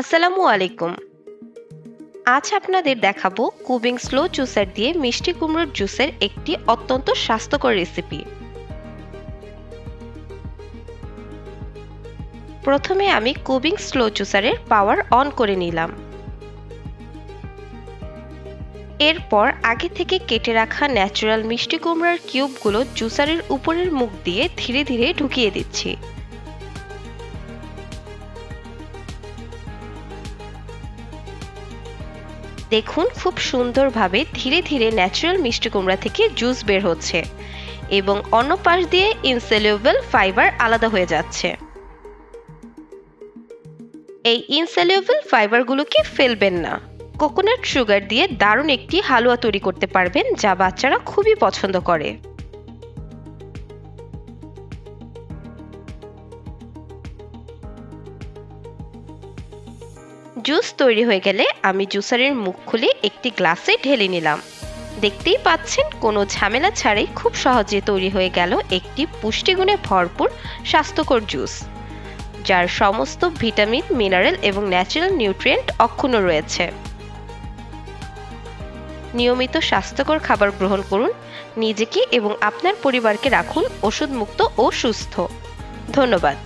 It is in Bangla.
আসসালামু আলাইকুম। আজ আপনাদের দেখাবো কুবিং স্লো জুসার দিয়ে মিষ্টি কুমড়োর জুসের একটি অত্যন্ত স্বাস্থ্যকর রেসিপি। প্রথমে আমি কুবিং স্লো জুসারের পাওয়ার অন করে নিলাম। এরপর আগে থেকে কেটে রাখা ন্যাচারাল মিষ্টি কুমড়ার কিউবগুলো জুসারের উপরের মুখ দিয়ে ধীরে ধীরে ঢুকিয়ে দিচ্ছি। দেখুন খুব সুন্দরভাবে ধীরে ধীরে ন্যাচারাল মিষ্টি কুমড়া থেকে জুস বের হচ্ছে এবং অন্য পাশ দিয়ে ইনসেলিউবল ফাইবার আলাদা হয়ে যাচ্ছে। এই ইনসেলিউবল ফাইবারগুলোকে ফেলবেন না। কোকোনাট সুগার দিয়ে দারুণ একটি হালুয়া তৈরি করতে পারবেন যা বাচ্চারা খুবই পছন্দ করে। জুস তৈরি হয়ে গেলে আমি জুসারের মুখ খুলে একটি গ্লাসে ঢেলে নিলাম। দেখতেই পাচ্ছেন, কোনো ঝামেলা ছাড়াই খুব সহজে তৈরি হয়ে গেল একটি পুষ্টিগুণে ভরপুর, স্বাস্থ্যকর জুস। যার সমস্ত ভিটামিন, মিনারেল এবং ন্যাচারাল নিউট্রিয়েন্ট অক্ষুণ্ণ রয়েছে। নিয়মিত স্বাস্থ্যকর খাবার গ্রহণ করুন, নিজেকে এবং আপনার পরিবারকে রাখুন ওষুধমুক্ত ও সুস্থ। ধন্যবাদ।